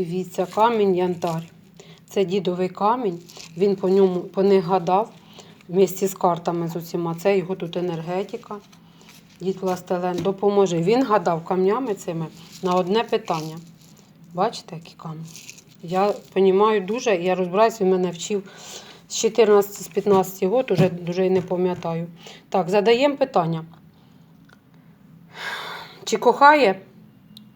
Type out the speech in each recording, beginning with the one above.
Дивіться, камінь янтар. Це дідовий камінь. Він по ньому по них гадав вместе з картами з усіма. Це його тут енергетика. Дід Пластелен допоможе. Він гадав камнями цими на одне питання. Бачите, які камні? Я розумію дуже, я розбираюсь, він мене вчив з 14 з 15 років, уже дуже і не пам'ятаю. Так, задаємо питання. Чи кохає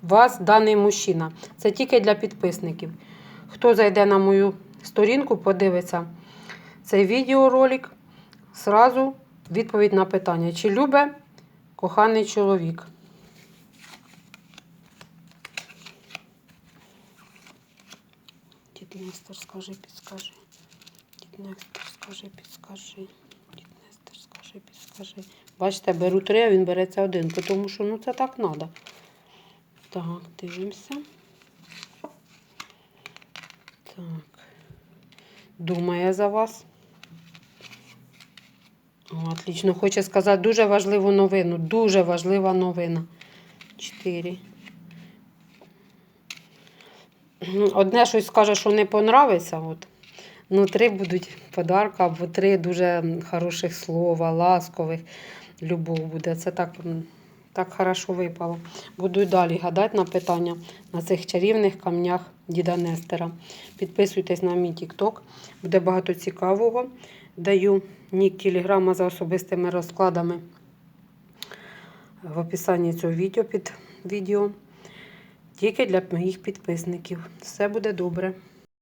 вас даний мужчина? Це тільки для підписників. Хто зайде на мою сторінку, подивиться цей відеоролик, зразу відповідь на питання, чи любить коханий чоловік. Дід Нестор, скажи, підскажи. Дід Нестор, скажи, підскажи. Дід Нестор, скажи, підскажи. Бачите, беру три, а він береться один, тому що ну це так треба. Так, дивимося. Так. Думає за вас. О, отлично. Хоче сказати дуже важливу новину. Дуже важлива новина. Чотири. Одне щось скаже, що не понравиться. От. Ну, три будуть подарка, або три дуже хороших слова, ласкових. Любов буде. Це так, так хорошо випало. Буду й далі гадати на питання на цих чарівних камнях діда Нестера. Підписуйтесь на мій TikTok. Буде багато цікавого. Даю нік телеграма за особистими розкладами в описанні цього відео під відео. Тільки для моїх підписників. Все буде добре.